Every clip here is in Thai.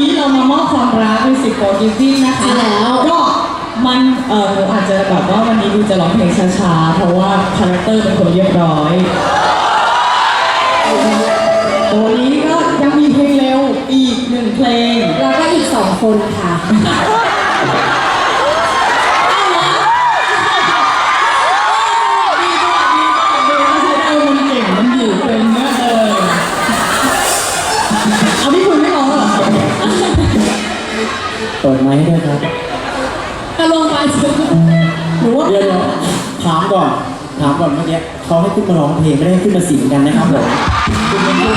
นี้เรามามอบความรักเป็นสิบโปรดิวติ้งนะคะใช่แล้วก็มันเออหนูอาจจะแบบว่าวันนี้ดูจะร้องเพลงช้าๆ เพราะว่าคาแรคเตอร์เป็นคนเรียบร้อยตัวนี้ก็ยังมีเพลงเร็วอีกหนึ่งเพลง แล้วก็อีกสองคนค่ะ มก่อนเมื่อกี้เขาให้ขึ้นมาร้องเพลงไม่ได้ให้ขึ้นมาสิงกันนะครับผมคุณเป็นผู้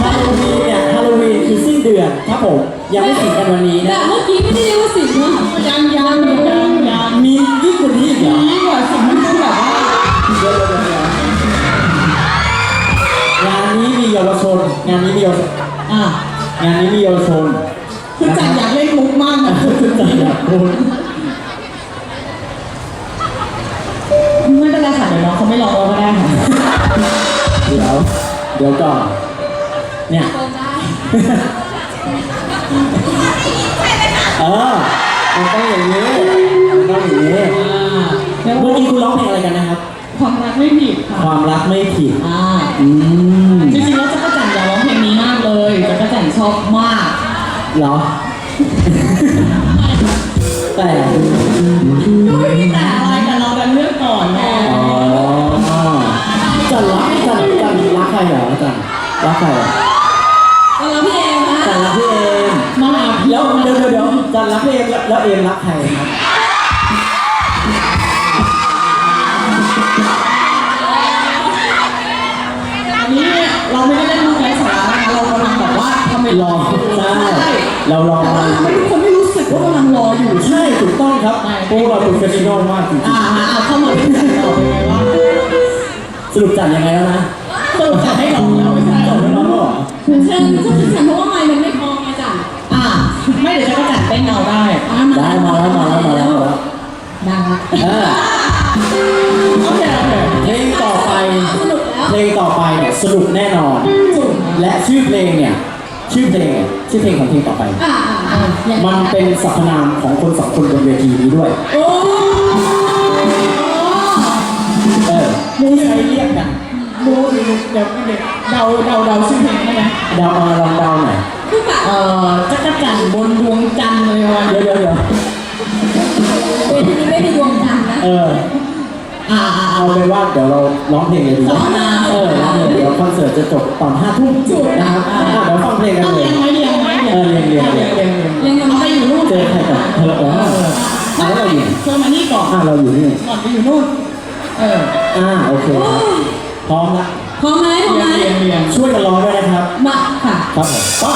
ฮาโลวีนเนี่ยฮาโลวีนคือสิ้นเดือนครับผมยังไม่สิงกันวันนี้แต่นะ เมื่อกี้ไม่ได้เรียกว่าสิงห์นะยังยังยังยังมียิ่งกว่านี้อีกเหรอยิ่งกว่าสิ่งที่ต้องแบบว่าเดี๋ยวเดี๋ยวเดี๋ยวงานนี้มีเยาวชน งานนี้มีเยาวชนอะงานนี้มีเยาวชนคือจันอยากเล่นมุกมากนะ คุณจันอยากพูด งเขาไม่ร้องเราก็ได้ค่ะเดี๋ยวเดี๋ยวก่อนเนี่ยเปิดได้เออมันต้องอย่างนี้มันต้องอย่างนี้อ่าเดี๋ยวเมื่อกี้คุณร้องเพลงอะไรกันนะครับ ความรักไม่ผิดค่ะความรักไม่ผิดอ่าอืมจริงๆแล้วจักรจันอยากร้องเพลงนี้มากเลยจักรจันชอบมาก เหรอ แต่ก็ไม่มีแต่ จันรักใครเหรอก็แล้วพี่เอมนะจันรักพี่เอมมาหาพี่แล้วเดี๋ยวเดี๋ยวเดี๋ยวจันรักพี่เอมแล้วแล้วเอมรักใครครับอันนี้เราไม่ได้เล่นมุกไร้สาระนะคะเรากำลังแบบว่าทำเป็นรอใช่เรารอแต่ว่าทำไมทุกคนไม่รู้สึกว่ากำลังรออยู่ ใช่ถูกต้องครับพวกเราเป็นเฟชั่นอลมากจริงอ่าฮะเอาเข้ามาเป็นจันต่อเป็นไงวะๆสรุปจันยังไงแล้วนะ สรุปจันให้ร้องแล้วไม่ใช่จบแล้วเนาะเชิญเชิญฉันเพราะว่าไมค์มันไม่พอไงจ้ะอ่าไม่เดี๋ยวจักรจันเต้นเอาได้อะได้มาแล้วมาแล้วมาแล้วมาแล้วดังละเออโอเคโอเคเพลงต่อไปสนุกแล้วเพลงต่อไปเนี่ยสนุกแน่นอนและชื่อเพลงเนี่ยชื่อเพลงเนี่ยชื่อเพลงของเพลงต่อไป อ่าอ่าอ่าอย่างมันเป็นสรรพนามของคนสองคนบนเวทีนี้ด้วย โอ้ เออที่ใช้เรียกกัน ดูดูเดี๋ยวเดี๋ยวเดาเดาเดาชื่อเพลงได้ไหมเดาเอาลองเดาหน่อยคือแบบเอ่อจักรจันทร์บนดวงจันทร์เลยวันเดี๋ยวเดี๋ยวเดี๋ยวเวทีนี้ไม่มีดวงจันทร์นะเอออ่าอ่าเอาเป็นว่าเดี๋ยวเราร้องเพลงเลยดีกว่าสรรพนามเออร้องเพลงเดี๋ยวคอนเสิร์ตจะจบตอนห้าทุ่มนะครับอะเดี๋ยวฟังเพลงกันต้องเลเรียยงไหมเรียงไหมเออเรียงเรียงเรียงเรียงเรียงเรียงกันเอามาไปอยู่นู่นเจอใครก่อนเธอเออเอออะแล้วเราอยู่เธอมานี่ก่อนอะเราอยู่นี่ก่อนไปอยู่นู่นเออ อ่าโอเคครับ พร้อมละพร้อมไหมพร้อมเรียงไหมเรียงเรียงช่วยกันร้องด้วยนะครับ มาค่ะ ครับผมป้า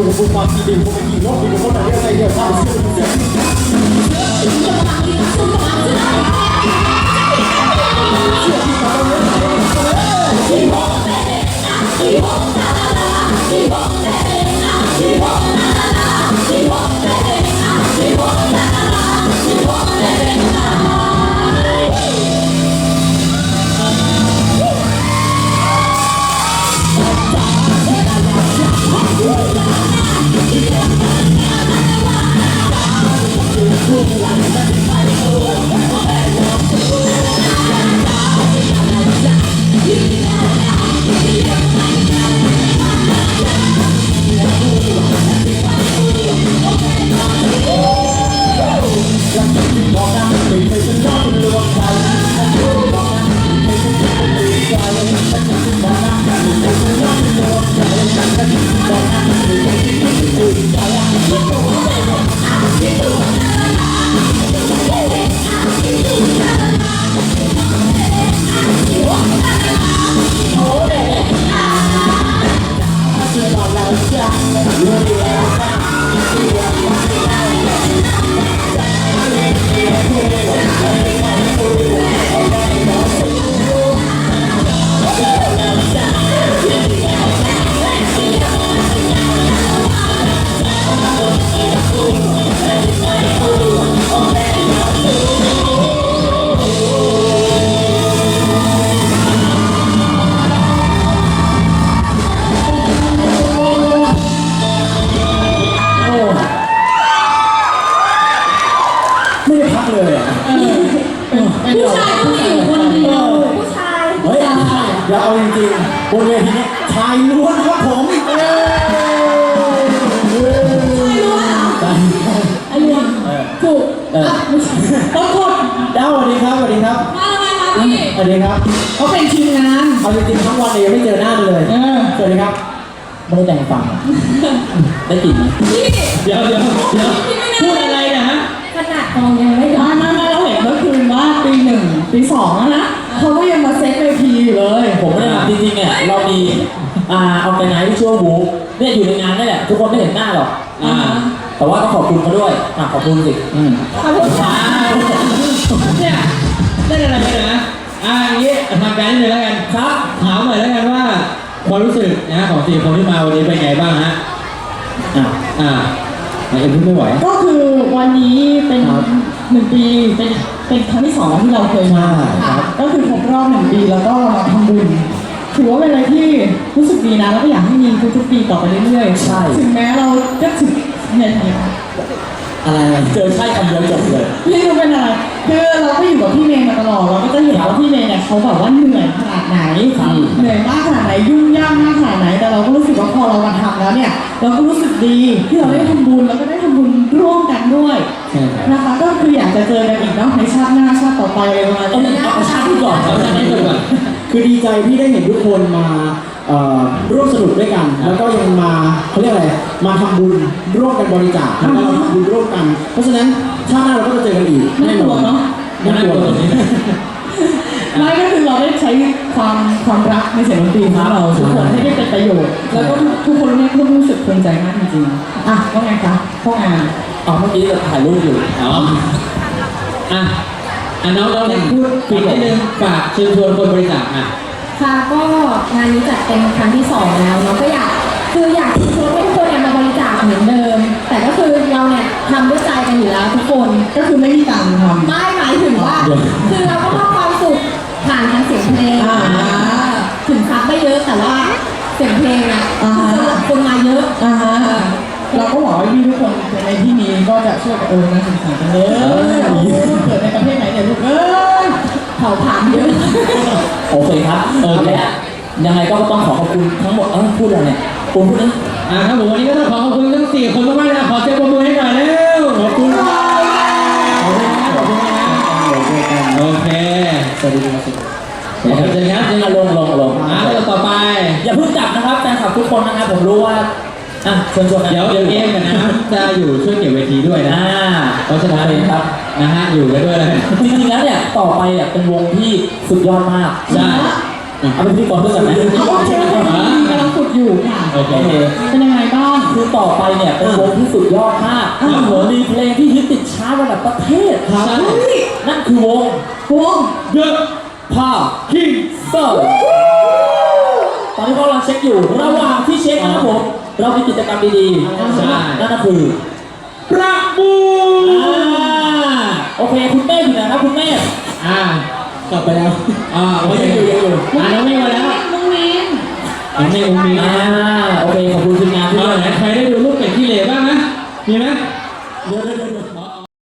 ดูฟุตบอลทีเดียวคนกินรถดีคนอะไรอะไรเดียวข้าวเสียเสียที่บอกแต่นะที่บอกแต่นะที่บอกแต่นะที่บอกแต่ บนเวทีนี้ชายล้วนครับผมเอ้ยไม่รู้เหรอใช่ไอ้เรื่องถูกเออไม่ใช่ต้องกดเด้าสวัสดีครับสวัสดีครับมาทำไมคะพี่สวัสดีครับเขาเป็นทีมงานเอาจริงๆทั้งวันเลยยังไม่เจอหน้าเลยเออสวัสดีครับไม่ได้แต่งฟังได้กลิ่นไหมพี่เดี๋ยวเดี๋ยวเดี๋ยวพูดอะไรเนะฮะขนาดกองยังไม่ได้ไม่ไม่ไม่เราเห็นเมื่อคืนว่าตีหนึ่งตีสองแล้วนะเขาก็ยังมาเซ็ตเวทีอยู่เลย อ่าเอาไปไหนที่ชื่อว่าวูฟเนี่ยอยู่ในงานนี่แหละทุกคนไม่เห็นหน้าหรอกอ่า แต่ว่าต้องขอบคุณเขาด้วยอะขอบคุณสิอืมขอบคุณค่ะเนี่ยเล่นอะไรกันนะอ่าอย่างนี้ทำการนิดนึงแล้วกันครับถามหน่อยแล้วกันว่าความรู้สึกนะของสี่คนที่มาวันนี้เป็นไงบ้างฮะอะอ่าไหนเอ็มพูดไม่ไหว ก็คือวันนี้เป็นครับหนึ่งปีเป็นเป็นครั้งที่สองแล้วที่เราเคยมาใช่ครับ ก็คือครบรอบหนึ่งปีแล้วก็มาทำบุญ ถือว่าเป็นอะไรที่รู้สึกดีนะแล้วก็อยากให้มีทุกๆปีต่อไปเรื่อยๆใช่ ถึงแม้เราก็ถึงเนี่ยเนี่ยอะไรเจอใช่คำเดียวจบเลยไม่รู้เป็นอะไรคือเราก็อยู่กับพี่เมย์ เมย์เนี่ยเขาแบบว่าเหนื่อยขนาดไหนครับเหนื่อยมากขนาดไหนยุ่งยากมากขนาดไหน แต่เราก็รู้สึกว่าพอเรามาทำแล้วเนี่ยเราก็รู้สึกดีที่เราได้ทำบุญแล้วก็ได้ทำบุญร่วมกันด้วยใช่ครับนะคะก็คืออยากจะเจอกันอีกเนาะในชาติหน้าชาติต่อไปอะไรประมาณเอานี้เอาชาติที่ก่อนเอาชาติที่ก่อนคือดีใจที่ได้เห็นทุกคนมาเอ่อร่วมสนุกด้วยกัน แล้วก็ยังมาเขาเรียกอะไร มาทำบุญร่วมกันบริจาคแล้วก็เราทำบุญร่วมกัน เพราะฉะนั้นชาติหน้าเราก็จะเจอกันอีกน่ากลัวเนาะน่ากลัวตรงนี้ ไม่ก็คือเราได้ใช้ความความรักในเสียงดนตรีของเราทุกคนให้ได้เป็นประโยชน์แล้วก็ทุกคนเนี่ยก็รู้สึกภูมิใจมากจริงๆอะว่าไงคะพ่องานอ๋อเมื่อกี้เราถ่ายรูปอยู่อ๋ออะอะน้องน้องเล็กพูดปิดนิดนึงฝากเชิญชวนคนบริจาคอะค่ะก็งานนี้จัดเป็นครั้งที่สองแล้วเนาะก็อยากคืออยากชวนให้ทุกคนเนี่ยมาบริจาคเหมือนเดิม แต่ก็คือเราเนี่ยทำด้วยใจกันอยู่แล้วทุกคนก็คือไม่มีตังค์ทำไม่หมายถึงว่า คือเราก็มอบความสุขผ่านทางเสียงเพลงอ่าถึงซับไม่เยอะแต่ว่าเสียงเพลงอะอ่าฮะคนมาเยอะอ่าฮะเราก็หวังว่าพี่ทุกคนในที่นี้ก็จะช่วยกันเออนะสงสารกันเลยโอ้เกิดในประเทศไหนเนี่ยลูกเอ้ย เผาผลาญเยอะ โอเคครับ เออแล้วยังไงก็ต้องขอขอบคุณทั้งหมด เออพูดอะไรเนี่ยคุณพูดนะ อ่าครับผมวันนี้ก็ต้องขอขอบคุณทั้งสี่คนมาก คลับทุกคนนะครับผมรู้ว่าอะเชิญชวนนะเดี๋ยวเดี๋ยวเอมกับน้ำจะอยู่ช่วยเก็บเวทีด้วยนะอ่าเพราะฉะนั้นโอเคครับนะฮะอยู่กันด้วยเลยจริงๆแล้วเนี่ยต่อไปเนี่ยเป็นวงที่สุดยอดมากใช่เอาเป็นพิธีกรด้วยกันไหมโอเคโอเคกำลังฝึกอยู่ค่ะโอเคโอเคเป็นยังไงบ้างคือต่อไปเนี่ยเป็นวงที่สุดยอดมากอ่าโอ้โหมีเพลงที่ฮิตติดชาร์ตระดับประเทศครับใช่นั่นคือวงวง The ภาพคิงเซอร์ต อนนี้เขากำลังเช็คอยู่ ระหว่างที่เช็คนะครับผม เรามีกิจกรรมดีๆใช่ นั่นก็คือประมูอ่าลโอเค คุณเต้อยู่ไหนครับคุณเต้อ่ากลับไปแล้วอ่าโอเคยังอยู่ยังอยู่อ่าน้องมีมาแล้วน้องมินน้องมีอุ้งมีอ่านะโอเค ขอบคุณทีมงานที่เอาด้วยไหนใครได้ดูรูปเป็ดขี้เหร่บ้างนะมีไหม เดี๋ยวเดี๋ยวเดี๋ยว